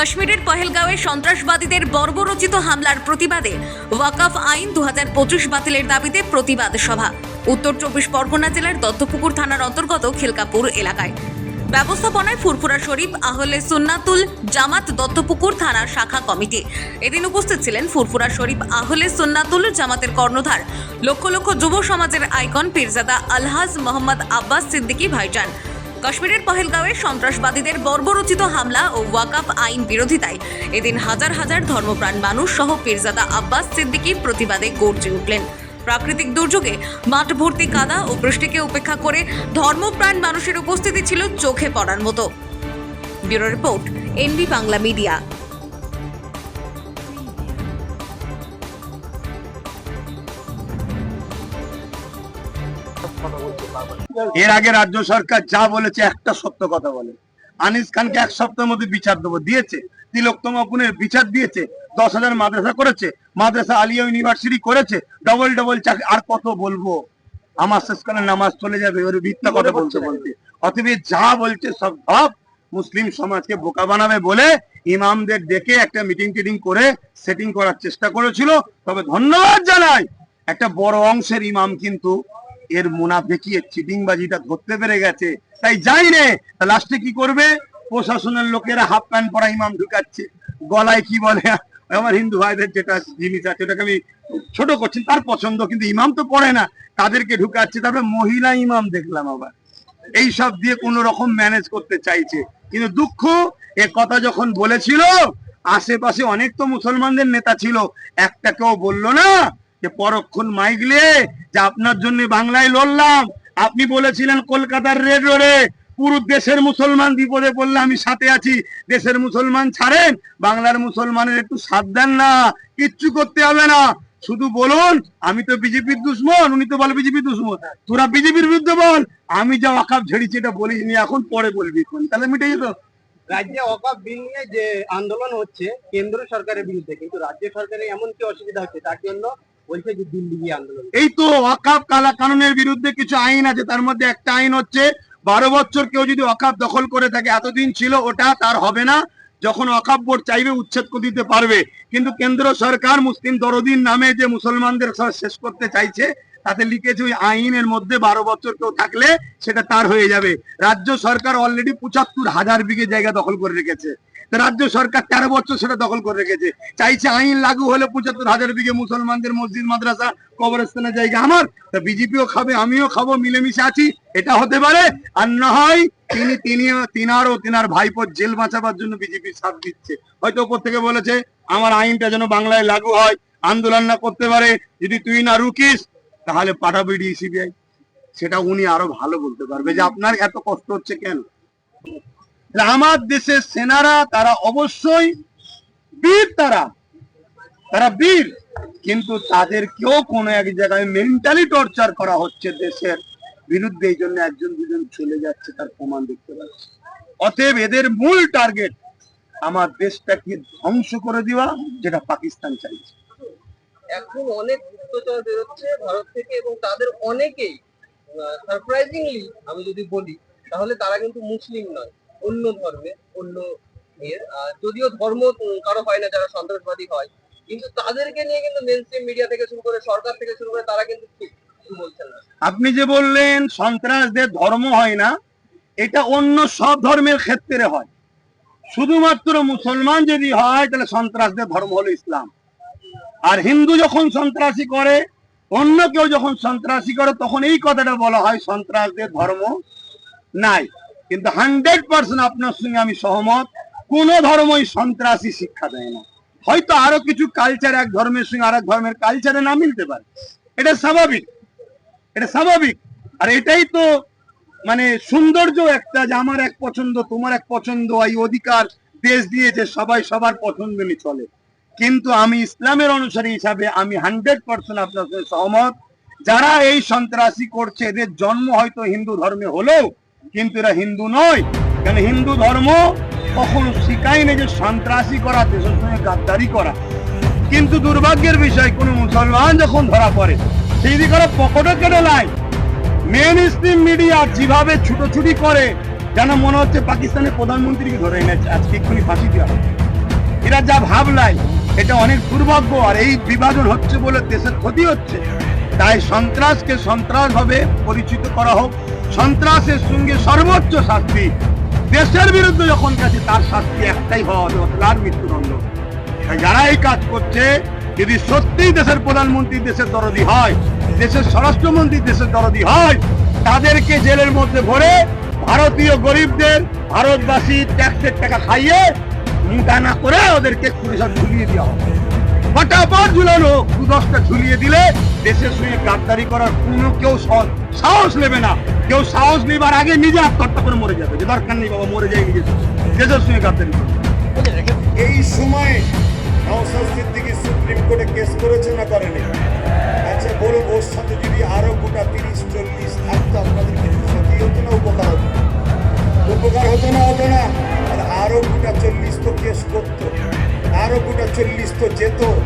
কাশ্মীরের পহেলগাঁওয়ে সন্ত্রাসবাদীদের বর্বরচিত হামলার প্রতিবাদে ওয়াকাফ আইন দুহাজার পঁচিশ বাতিলের দাবিতে প্রতিবাদ সভা। উত্তর চব্বিশ পরগনা জেলার দত্তপুকুর থানার অন্তর্গত খিলকাপুর এলাকায়। ব্যবস্থাপনায় ফুরফুরা শরীফ, আহলে সুন্নাতুল জামাত দত্তপুকুর থানার শাখা কমিটি। এদিন উপস্থিত ছিলেন ফুরফুরা শরীফ, আহলে সুন্নাতুল জামাতের কর্ণধার। লক্ষ লক্ষ যুব সমাজের আইকন পীরজাদা আলহাজ মোহাম্মদ আব্বাস সিদ্দিকী ভাইজান। কাশ্মীরের পহেলগাঁওয়ে সন্ত্রাসবাদীদের বর্বরচিত হামলা ও ওয়াকাফ আইন বিরোধিতায়। এদিন হাজার হাজার ধর্মপ্রাণ মানুষ সহ পীরজাদা আব্বাস সিদ্দিকির প্রতিবাদে গর্জে উঠলেন। প্রাকৃতিক দুর্যোগে মাঠ ভর্তি কাদা ও বৃষ্টিকে উপেক্ষা করে ধর্মপ্রাণ মানুষের উপস্থিতি ছিল চোখে পড়ার মতো। Bureau report, NB Bangla media. এর আগে রাজ্য সরকার যা বলেছে একটা সত্য কথা বলে। আনিস খানকে এক সপ্তাহের মধ্যে বিচার দেবো। দিয়েছে। তিলোত্তমা পুনের বিচার দিয়েছে। দশ হাজার মাদ্রাসা করেছে। মাদ্রাসা আলিয়া ইউনিভার্সিটি করেছে। ডবল ডবল চাকরি। আর কত বলব? আমার শেষকালে নামাজ চলে যাবে। ওর মিথ্যা কথা বলতে বলতে অতএব যা বলছে সব সব মুসলিম সমাজকে বোকা বানাবে বলে ইমামদের ডেকে একটা মিটিং টিটিং করে সেটিং করার চেষ্টা করেছিল। তবে ধন্যবাদ জানাই একটা বড় অংশের ইমাম কিন্তু এর মুনাফেকি এর চিটিংবাজিটা ধরতে পেরে গেছে? তাই যাই রে লাস্টে কি করবে? প্রশাসনের লোকেরা হাফ প্যান্ট পরা ইমাম ঢুকাচ্ছে। গলায় কি বলে? আমার হিন্দু ভাইদের যেটা জিনিস আছে, ওটাকে আমি ছোট করছি, তার পছন্দ, কিন্তু ইমাম তো পড়ে না। তাদেরকে ঢুকাচ্ছে, তারপরে মহিলা ইমাম দেখলাম আবার। এই সব দিয়ে কোন রকম ম্যানেজ করতে চাইছে। কিন্তু দুঃখ, এ কথা যখন বলেছিল, আশেপাশে অনেক তো মুসলমানদের নেতা ছিল, একটা কেউ বলল না যে পরক্ষণ মাইগলে যে আপনার জন্য বাংলায় লড়লাম। আপনি বলেছিলেন কলকাতার রেড রোডে পুরো দেশের মুসলমান বিপদে পড়লে আমি সাথে আছি। দেশের মুসলমান ছাড়েন, বাংলার মুসলমানের একটু সাথ দেন না, কিচ্ছু করতে হবে না। শুধু বলুন, আমি তো বিজেপির দুশ্মন, উনি তো বলে বিজেপির দুশ্মন। তোরা বিজেপির বিরুদ্ধে বল। আমি যা ওয়াকাপ ঝেড়েছি, এটা বলিস নি এখন পরে বলবি তাহলে মিটে যেত। রাজ্যে অকাপ বিল নিয়ে যে আন্দোলন হচ্ছে কেন্দ্র সরকারের বিরুদ্ধে, কিন্তু রাজ্য সরকারের এমন কি অসুবিধা হচ্ছে? তার জন্য এই তো ওয়াকাপ কালা কানুনের বিরুদ্ধে কিছু আইন আছে, তার মধ্যে একটা আইন হচ্ছে বারো বছর কেউ যদি ওয়াকাপ দখল করে থাকে, এতদিন ছিল, ওটা তার হবে না। যখন ওয়াকাপ বোর্ড চাইবে, উচ্ছেদ দিতে পারবে। কিন্তু কেন্দ্র সরকার মুসলিম দরদিন নামে যে মুসলমানদের শেষ করতে চাইছে, তাতে লিখেছে ওই আইনের মধ্যে বারো বছর কেউ থাকলে সেটা তার হয়ে যাবে। রাজ্য সরকার অলরেডি পঁচাত্তর হাজার বিঘে জায়গা দখল করে রেখেছে। রাজ্য সরকার তেরো বছর সেটা দখল করে রেখেছে। চাইছে আইন লাগু হলে পঁচাত্তর হাজার বিঘে মুসলমানদের মসজিদ, মাদ্রাসা, কবরস্থানের জায়গা আমার, তা বিজেপিও খাবে, আমিও খাব, মিলেমিশে আছি, এটা হতে পারে, আর না হয় তিনি তিনি তিনার ও তিনার ভাইপোর জেল বাঁচাবার জন্য বিজেপি সাথ দিচ্ছে। হয়তো উপর থেকে বলেছে, আমার আইনটা যেন বাংলায় লাগু হয়, আন্দোলন না করতে পারে, যদি তুই না রুকিস, তাহলে পাঠাবি ডি সিবিআই সেটা উনি আরও ভালো বলতে পারবে যে আপনার এত কষ্ট হচ্ছে কেন? আমার দেশের সেনারা, তারা অবশ্যই বীর তারা। তারা বীর, কিন্তু তাদেরকেও কোনো এক জায়গায় মেন্টালি টর্চার করা হচ্ছে দেশের বিরুদ্ধে। এই জন্য একজন, দুজন চলে যাচ্ছে, তার প্রমাণ দেখতে পাচ্ছি। অতএব এদের মূল টার্গেট আমার দেশটাকে ধ্বংস করে দেওয়া, যেটা পাকিস্তান চাইছে। এখন অনেক গুপ্তচর বেরোচ্ছে ভারত থেকে এবং তাদের অনেকেই সারপ্রাইজিংলি আমি যদি বলি, তাহলে তারা কিন্তু মুসলিম নয়। অন্য ধর্মের অন্য ইয়ের যদিও ধর্ম কারও হয় না, যারা সন্ত্রাসবাদী হয়, কিন্তু তাদেরকে নিয়ে কিন্তু মেনস্ট্রিম মিডিয়া থেকে শুরু করে সরকার থেকে শুরু করে তারা কিন্তু ঠিক আপনি যে বললেন সন্ত্রাসদের ধর্ম হয় না, এটা অন্য সব ধর্মের ক্ষেত্রে হয়। শুধুমাত্র মুসলমান যদি হয়, তাহলে সন্ত্রাসদের ধর্ম হলো ইসলাম। আর হিন্দু যখন সন্ত্রাসী করে, অন্য কেউ যখন সন্ত্রাসী করে, তখন এই কথাটা বলা হয় সন্ত্রাসদের ধর্ম নাই। কিন্তু হান্ড্রেড পার্সেন্ট আপনার সঙ্গে আমি সহমত। কোন ধর্মই সন্ত্রাসী শিক্ষা দেয় না। হয়তো আরও কিছু কালচার এক ধর্মের সঙ্গে আর ধর্মের কালচারে না মিলতে পারে। এটা স্বাভাবিক। এটা স্বাভাবিক। আর এটাই তো মানে সৌন্দর্য একটা যে আমার এক পছন্দ, তোমার এক পছন্দ, এই অধিকার দেশ দিয়েছে, সবাই সবার পছন্দ নিয়ে চলে। কিন্তু আমি ইসলামের অনুসারী হিসাবে আমি হান্ড্রেড পার্সেন্ট আপনার সঙ্গে সহমত। যারা এই সন্ত্রাসী করছে, এদের জন্ম হয়তো হিন্দু ধর্মে হলেও কিন্তু এরা হিন্দু নয়। কেন হিন্দু ধর্ম কখনো শিখায়নি যে সন্ত্রাসী করা, দেশের সঙ্গে গাদ্দারি করা। কিন্তু দুর্ভাগ্যের বিষয়, কোন মুসলমান যখন ধরা পড়ে, সেই দিকে ওরা পকেটে কেটে নাই মেন স্ট্রিম মিডিয়া যেভাবে ছুটোছুটি করে, যেন মনে হচ্ছে পাকিস্তানের প্রধানমন্ত্রীকে ধরে এনেছে। আজকে এক্ষুনি ফাঁসি দেওয়া। এরা যা ভাবলাই এটা অনেক দুর্ভাগ্য। আর এই বিভাজন হচ্ছে বলে দেশের ক্ষতি হচ্ছে। তাই সন্ত্রাসকে সন্ত্রাস ভাবে পরিচিত করা হোক। সন্ত্রাসের সঙ্গে সর্বোচ্চ শাস্তি। দেশের বিরুদ্ধে যখন গেছে, তার শাস্তি একটাই হওয়া হবে তার মৃত্যুদণ্ড। যারা এই কাজ করছে, যদি সত্যিই দেশের প্রধানমন্ত্রী দেশের দরদি হয়, দেশের স্বরাষ্ট্রমন্ত্রী দেশের দরদি হয়, তাদেরকে জেলের মধ্যে ভরে ভারতীয় গরিবদের ভারতবাসী ট্যাক্সের টাকা খাইয়ে মুটা না করে ওদেরকে পুলিশের ঝুলিয়ে দেওয়া হবে। ফটাফট ঝুলানো। দু দশটা ঝুলিয়ে দিলে দেশের সঙ্গে গাদ্দারি করার কোনো কেউ সহ- সাহস নেবে না। কেউ সাহস নেবার আগে নিজে আত্মহত্যা করে মরে যাবে। যে দরকার নেই বাবা মরে যায় নিজে দেশের সঙ্গে গাদ্দারি করবে। এই সময়ে নওসাদ সিদ্দিকী সুপ্রিম কোর্টে কেস করেছে না করেনি? আচ্ছা বলুন ওর সাথে যদি আরও গোটা তিরিশ চল্লিশ থাকতো আপনাদের কিন্তু ক্ষতি হতো না উপকার হতো? উপকার হতো না হতো না। আর আরও গোটা চল্লিশ তো কেস করতো। আরও গোটা চল্লিশ তো যেত।